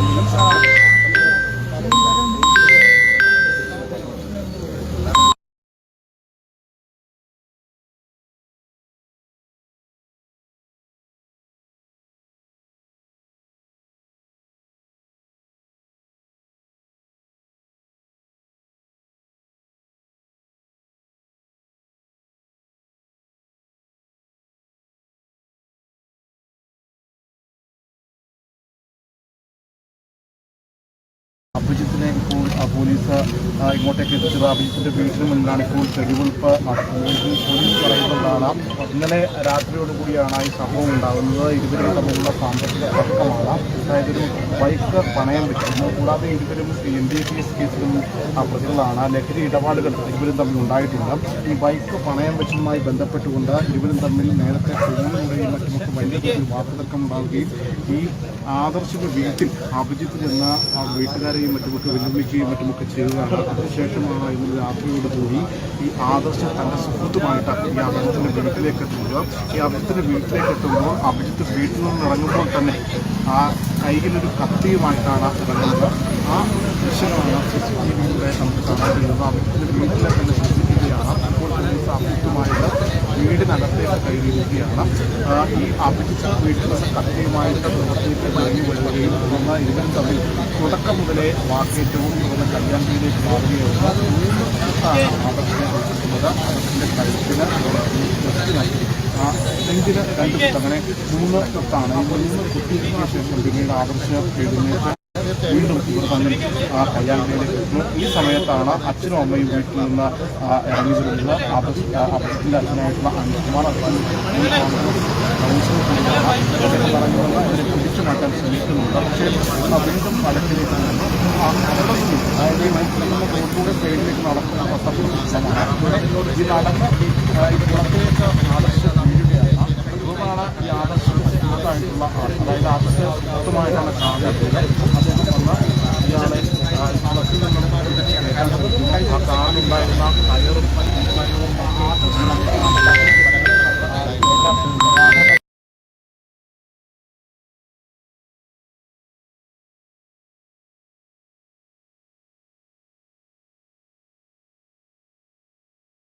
അഭിജിത്തിനെ police ഇങ്ങോട്ടേക്ക് എത്തിച്ചത്. അഭിജിത്തിന്റെ വീടിന് മുന്നിലാണ് ഇപ്പോൾ തെളിവെടുപ്പ് പോലീസ് പറയുന്നതാണ് ഇന്നലെ രാത്രിയോടുകൂടിയാണ് ഈ സംഭവം ഉണ്ടാകുന്നത്. ഇരുവരും തമ്മിലുള്ള സാമ്പത്തിക തർക്കമാണ്. അതായത് ഒരു ബൈക്ക് പണയം വെച്ചിരുന്നു. കൂടാതെ ഇരുവരും എൻ ഡി പി എസ് കേസിലും പ്രതികളാണ്. ലഹരി ഇടപാടുകൾ ഇരുവരും തമ്മിൽ ഉണ്ടായിട്ടുണ്ട്. ഈ ബൈക്ക് പണയം വെച്ചതുമായി ബന്ധപ്പെട്ടുകൊണ്ട് ഇരുവരും തമ്മിൽ നേരത്തെ ഫോണിലൂടെയും മറ്റുമൊക്കെ വലിയ തോതിൽ വാർത്തതർക്കം ഉണ്ടാവുകയും ഈ ആദർശിന്റെ വീട്ടിൽ അഭിജിത്ത് ചെന്ന ആ വീട്ടുകാരെയും മറ്റുമൊക്കെ വെല്ലുവിളിക്കുകയും മറ്റുമൊക്കെ ചെയ്തതാണ് അതിനുശേഷമാണ് ഇന്ന് രാത്രിയോട് കൂടി ഈ ആദർശ തന്റെ സുഹൃത്തുമായിട്ട് ഈ അഭിജിത്തിന്റെ വീട്ടിലേക്ക് എത്തുന്നത്. ഈ അഭിജിത്തിന്റെ വീട്ടിലേക്ക് എത്തുമ്പോൾ അഭിജിത്ത് വീട്ടിൽ നിന്ന് ഇറങ്ങുമ്പോൾ തന്നെ ആ കയ്യിലൊരു കത്തിയുമായിട്ടാണ് ഇറങ്ങുന്നത്. ആ ദൃശ്യങ്ങളാണ് സി സി ടി വിയിലൂടെ നമുക്ക് കാണാൻ കഴിയുന്നത്. അഭിജിത്തിന്റെ വീട്ടിലെ തന്നെ സി സി ടി വിയാണ് അപ്പോൾ പോലീസ് അഭിജിത്തുമായിട്ട് വീടിനകത്തേക്ക് കയറിയിരിക്കുകയാണ് ആ, ഈ അഭിജിത്ത് വീട്ടിലുള്ള കത്തിയുമായിട്ട് പുറത്തേക്ക് ഇറങ്ങി വരികയും തുടർന്ന് ഇരുവരും തമ്മിൽ തുടക്കം മുതലേ വാക്കേറ്റവും തുടർന്ന് കല്യാണത്തിലേക്ക് മാറുകയുള്ള മൂന്ന് ആണ് അവർക്കിനെ കൊടുക്കുന്നത് അവർക്കിന്റെ കഴുത്തിന് നെഞ്ചിന് രണ്ട് പുസ്തകങ്ങളെ മൂന്ന് തൊട്ടാണ് ഈ മൂന്ന് കുത്തിയതിനു ശേഷം പിന്നീട് ആദർശ എഴുന്നേറ്റ് വീണ്ടും ആ ഈ സമയത്താണ് അച്ഛനും അമ്മയും വീട്ടിൽ നിന്ന് ഇറങ്ങി വരുന്നത് അബസിന്റെ അച്ഛനായിട്ടുള്ള അനിൽകുമാർ അവരെ പിടിച്ചു മാറ്റാൻ ശ്രമിക്കുന്നുണ്ട് പക്ഷേ വീണ്ടും വടക്കിലേക്ക് അതായത് ഈ മത്സരങ്ങളുടെ റോഡിലൂടെ സൈഡിലേക്ക് നടക്കുന്ന പ്രസവമാണ് ഈ നടന്ന് ഈ ഇതാണ് ഈ ആദർശം അതായത് ആദർശ കാണുന്നത് അദ്ദേഹം വന്ന് ഇയാളെ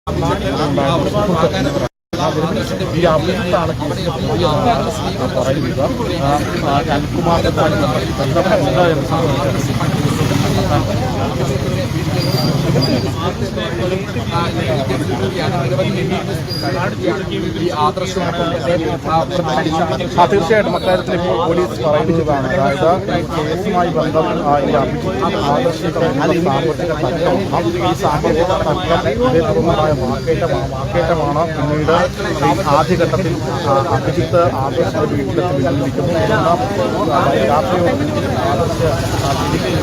ആ, ആ ഈ അഭിജിത്താണ് കേസിലെ പറയുന്നത് എന്ന് ആ തീർച്ചയായിട്ടും അക്കാര്യത്തിൽ ഇപ്പോൾ പോലീസ് പറയുന്നതാണ്. അതായത് കേസുമായി ബന്ധം ആ, ഈ അഭിജിത്ത് ആദർശികമായ സാമ്പത്തിക തർക്കമാണ് ഈ സാമ്പത്തിക തർക്കം ഇതേ വാക്കേറ്റമാണ് വാക്കേറ്റമാണ് പിന്നീട് ആദ്യഘട്ടത്തിൽ അഭിജിത്ത് ആദർശ വീട്ടിലെത്തി വിളിക്കുന്നു ആദർശ ആദർശ്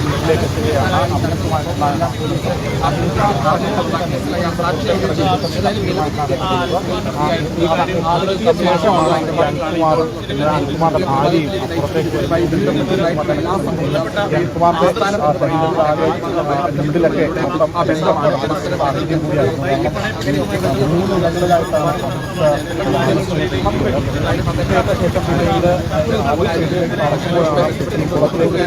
വീട്ടിലേക്ക് Nó không. അനിൽകുമാർ അനിൽകുമാറിന്റെ ഭാര്യയും അപ്പുറത്തേക്ക് അനിൽകുമാറിന്റെ വീട്ടിലൊക്കെ മൊത്തം ബന്ധമാണ് സാഹചര്യം കൂടിയായിരുന്നു മൂന്ന് ഘട്ടങ്ങളായിട്ടാണ് ശേഷം പിന്നീട് നടക്കുമ്പോഴാണ് പുറത്തേക്ക്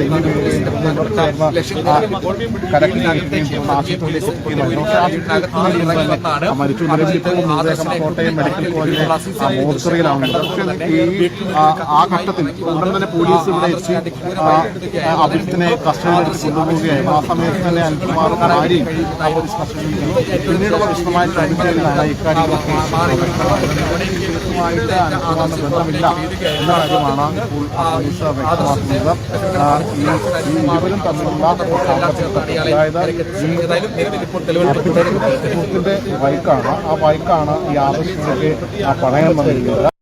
തെന്നി വീഴുകയും മരിച്ചു കോട്ടയം മെഡിക്കൽ കോളേജിലെ ആ, മോർച്ചറിയിലാണുള്ളത് പക്ഷേ ഈ ആ, ഘട്ടത്തിൽ ഉടൻ തന്നെ പോലീസ് ഇവിടെ എത്തി അഭിജിത്തിനെ കസ്റ്റഡിയിലെടുത്ത് കൊണ്ടുപോവുകയായിരുന്നു ആ സമയത്ത് തന്നെ അനിൽകുമാറും ഭാര്യയും പോലീസ് കസ്റ്റഡിയിൽ പിന്നീടുള്ള വിശദമായ ചോദ്യത്തിലാണ് ഇക്കാര്യങ്ങളൊക്കെ കേസുമായിട്ട് അനിൽകുമാറിന് ബന്ധമില്ല എന്ന കാര്യമാണ് ഇപ്പോൾ ആ പോലീസ് വ്യക്തമാക്കുന്നത്. ഈ ഇരുവരും തമ്മിലുള്ള അതായത് ബൈക്കാണ് ആ ബൈക്കാണ് ഈ ആവശ്യത്തിലേക്ക് പണയം വന്നിരിക്കുന്നത്.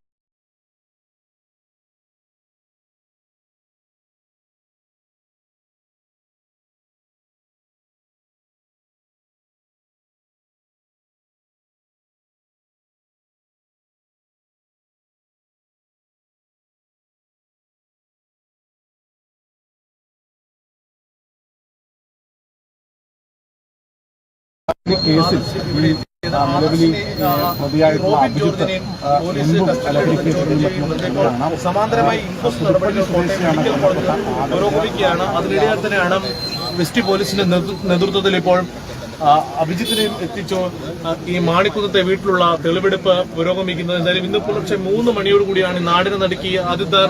കേസിൽ നിലവിൽ പ്രതിയായിട്ടുള്ള അഭിജിത്ത്. സമാന്തരമായി ഇൻക്വസ്റ്റ് നടപടികൾ പുരോഗമിക്കുകയാണ്. അതിനിടെ തന്നെയാണ് വെസ്റ്റ് പോലീസിന്റെ നേതൃത്വത്തിൽ ഇപ്പോൾ അഭിജിത്തിനെയും അഭിജിത്തിനെ എത്തിച്ചു ഈ മാണിക്കുന്നത്തെ വീട്ടിലുള്ള തെളിവെടുപ്പ് പുരോഗമിക്കുന്നത്. എന്തായാലും ഇന്ന് പുലർച്ചെ മൂന്ന് മണിയോടുകൂടിയാണ് നാടിനെ നടുക്കി ആദ്യത്തെ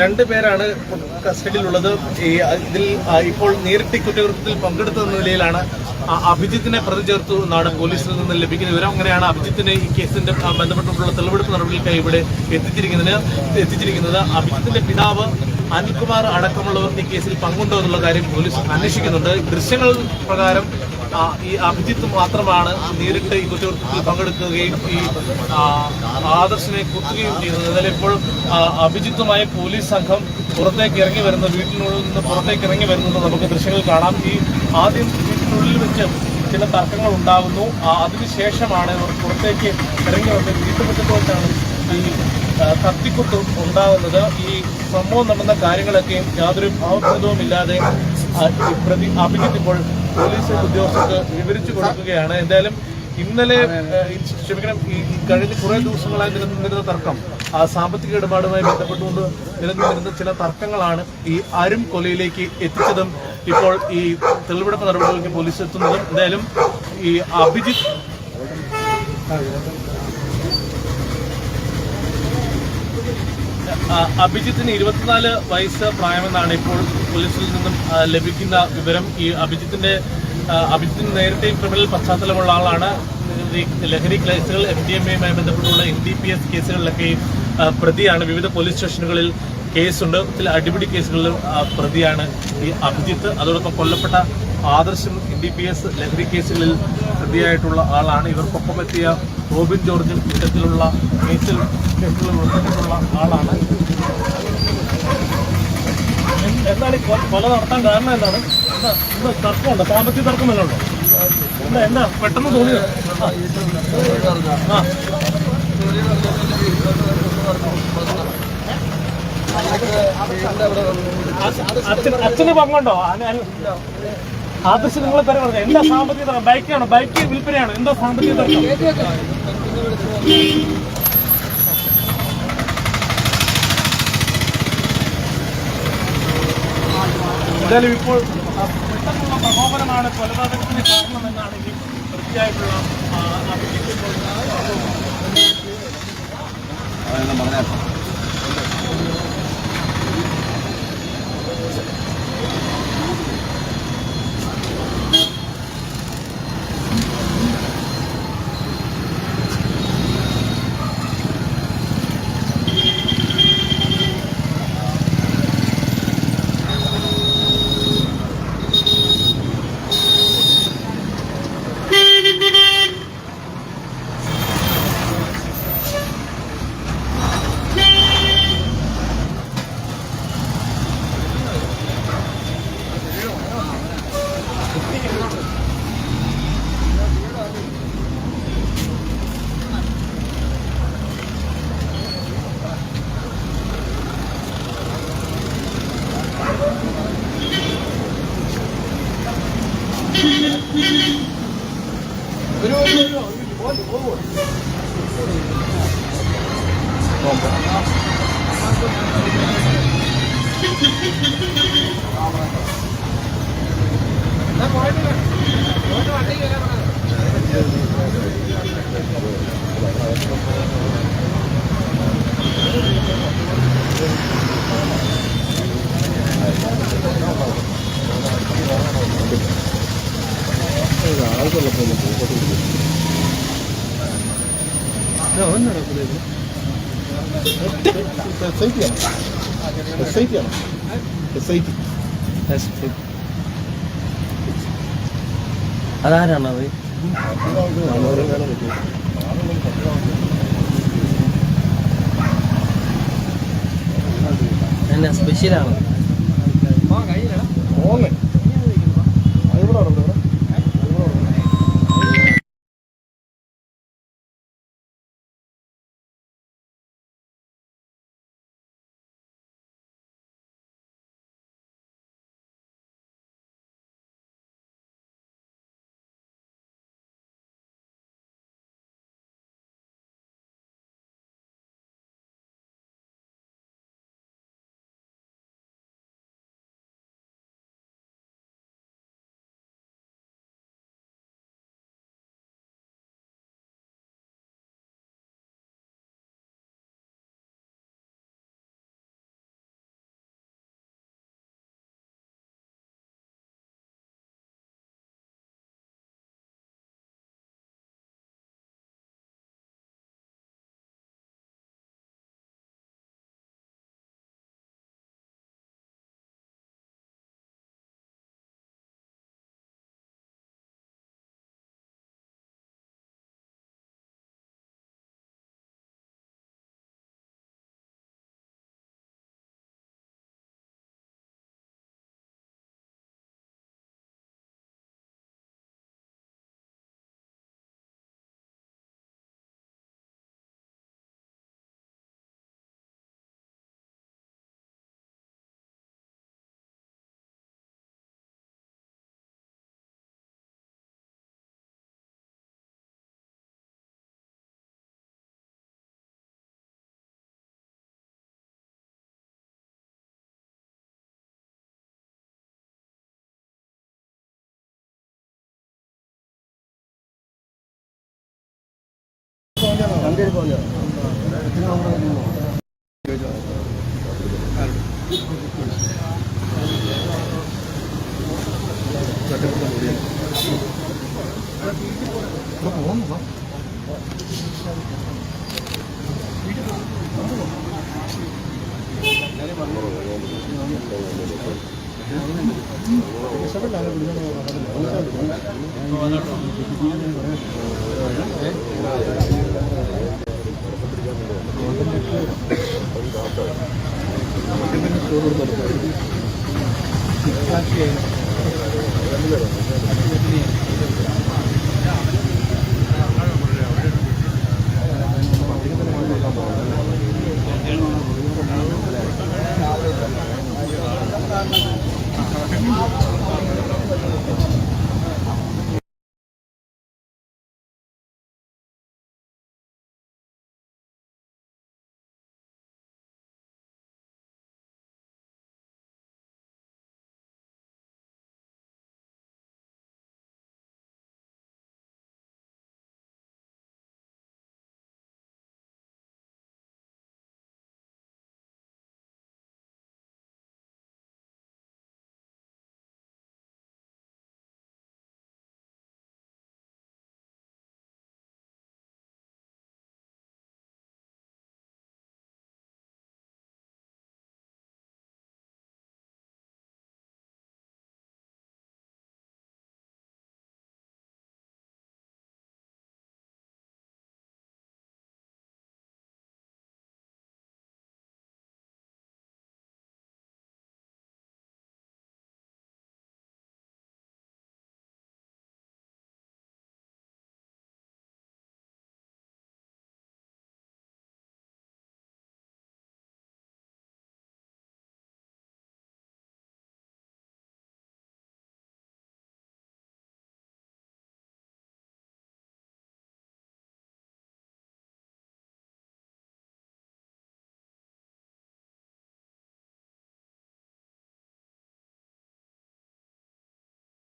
രണ്ട് പേരാണ് കസ്റ്റഡിയിലുള്ളത്. ഈ ഇതിൽ ഇപ്പോൾ നേരിട്ട് കുറ്റകൃത്യത്തിൽ പങ്കെടുത്ത നിലയിലാണ് അഭിജിത്തിനെ പ്രതി ചേർത്തു എന്നാണ് പോലീസിൽ നിന്ന് ലഭിക്കുന്ന വിവരം. അങ്ങനെയാണ് അഭിജിത്തിനെ ഈ കേസിന്റെ ബന്ധപ്പെട്ടിട്ടുള്ള തെളിവെടുപ്പ് നടപടികൾക്കായി ഇവിടെ എത്തിച്ചിരിക്കുന്നതിന് എത്തിച്ചിരിക്കുന്നത് അഭിജിത്തിന്റെ പിതാവ് അനിൽകുമാർ അടക്കമുള്ളവർക്ക് ഈ കേസിൽ പങ്കുണ്ടോ എന്നുള്ള കാര്യം പോലീസ് അന്വേഷിക്കുന്നുണ്ട്. ദൃശ്യങ്ങൾ പ്രകാരം ഈ അഭിജിത്ത് മാത്രമാണ് നേരിട്ട് ഈ കുറ്റകൃത്യത്തിൽ പങ്കെടുക്കുകയും ഈ ആദർശിനെ കുത്തുകയും ചെയ്തത്. എന്നാലും ഇപ്പോൾ പോലീസ് സംഘം പുറത്തേക്ക് ഇറങ്ങി വരുന്ന. വീട്ടിനുള്ളിൽ നിന്ന് പുറത്തേക്ക് ഇറങ്ങി വരുന്നത് നമുക്ക് ദൃശ്യങ്ങൾ കാണാം. ഈ ആദ്യം വീട്ടിനുള്ളിൽ വെച്ച് ചില തർക്കങ്ങൾ ഉണ്ടാകുന്നു അതിനുശേഷമാണ് പുറത്തേക്ക് ഇറങ്ങി വന്ന് വീട്ടുമുറ്റത്ത് വെച്ചാണ് ഈ കത്തിക്കുത്ത് ഉണ്ടാകുന്നത് ഈ സംഭവം നടന്ന കാര്യങ്ങളൊക്കെയും യാതൊരു ഭാവപ്രദവും ഇല്ലാതെ പ്രതി അഭിജിത്ത് ഇപ്പോൾ പോലീസ് ഉദ്യോഗസ്ഥർക്ക് വിവരിച്ചു കൊടുക്കുകയാണ്. എന്തായാലും ഇന്നലെ ക്ഷമിക്കണം ഈ കഴിഞ്ഞ കുറേ ദിവസങ്ങളായി നിലനിന്നിരുന്ന തർക്കം. ആ സാമ്പത്തിക ഇടപാടുമായി ബന്ധപ്പെട്ടുകൊണ്ട് നിലനിന്നിരുന്ന ചില തർക്കങ്ങളാണ് ഈ അരും കൊലയിലേക്ക് എത്തിച്ചതും ഇപ്പോൾ ഈ തെളിവെടുപ്പ് നടപടികൾക്ക് പോലീസ് എത്തുന്നതും. എന്തായാലും ഈ അഭിജിത്ത് അഭിജിത്തിന് ഇരുപത്തിനാല് വയസ്സ് പ്രായമെന്നാണ് ഇപ്പോൾ പോലീസിൽ നിന്നും ലഭിക്കുന്ന വിവരം. ഈ അഭിജിത്തിന്റെ അഭിജിത്തിന് നേരത്തെ ക്രിമിനൽ പശ്ചാത്തലമുള്ള ആളാണ്. ലഹരി കേസുകൾ എം ഡി എം എയുമായി ബന്ധപ്പെട്ടുള്ള എൻ ഡി പി എസ് കേസുകളിലൊക്കെയും പ്രതിയാണ്. വിവിധ പോലീസ് സ്റ്റേഷനുകളിൽ കേസുണ്ട്. ചില അടിപിടി കേസുകളിൽ പ്രതിയാണ് ഈ അഭിജിത്ത്. അതോടൊപ്പം കൊല്ലപ്പെട്ട ആദർശം എൻ ഡി പി എസ് ലഹരി കേസുകളിൽ പ്രതിയായിട്ടുള്ള ആളാണ്. ഇവർക്കൊപ്പം എത്തിയ റോബിൻ ജോർജും ഇത്തരത്തിലുള്ള കേസിൽ കേസുകൾ ഉൾപ്പെട്ടിട്ടുള്ള ആളാണ്. എന്താണ് കൊല നടത്താൻ കാരണം എന്താണ്? എന്താ തർക്കമുണ്ടോ? സാമ്പത്തിക തർക്കം വല്ലതും എന്താ എന്താ പെട്ടെന്ന് തോന്നിയത് ആ. അച്ഛന് പങ്കുണ്ടോ? ആദർശം നിങ്ങളെ പേര് പറഞ്ഞു? എന്താ സാമ്പത്തിക ബൈക്കാണോ? ബൈക്ക് വിൽപ്പനയാണോ? എന്താ സാമ്പത്തിക തർക്കം? എന്തായാലും ഇപ്പോൾ പെട്ടെന്നുള്ള പ്രകോപനമാണ് കൊലപാതകത്തിന് കാരണമെന്നാണെങ്കിൽ വൃത്തിയായിട്ടുള്ള ആ, എസ് ഐ ടി ആണ് എസ് ഐ ടി ആണ് എസ് ഐ ടി അതാരാണത് എന്നാ സ്പെഷ്യലാണ് ഓങ്ങ് അതിവിടെ ഇവിടെ? ഇവിടെ బందేరు పోయా Thank you. చూడండి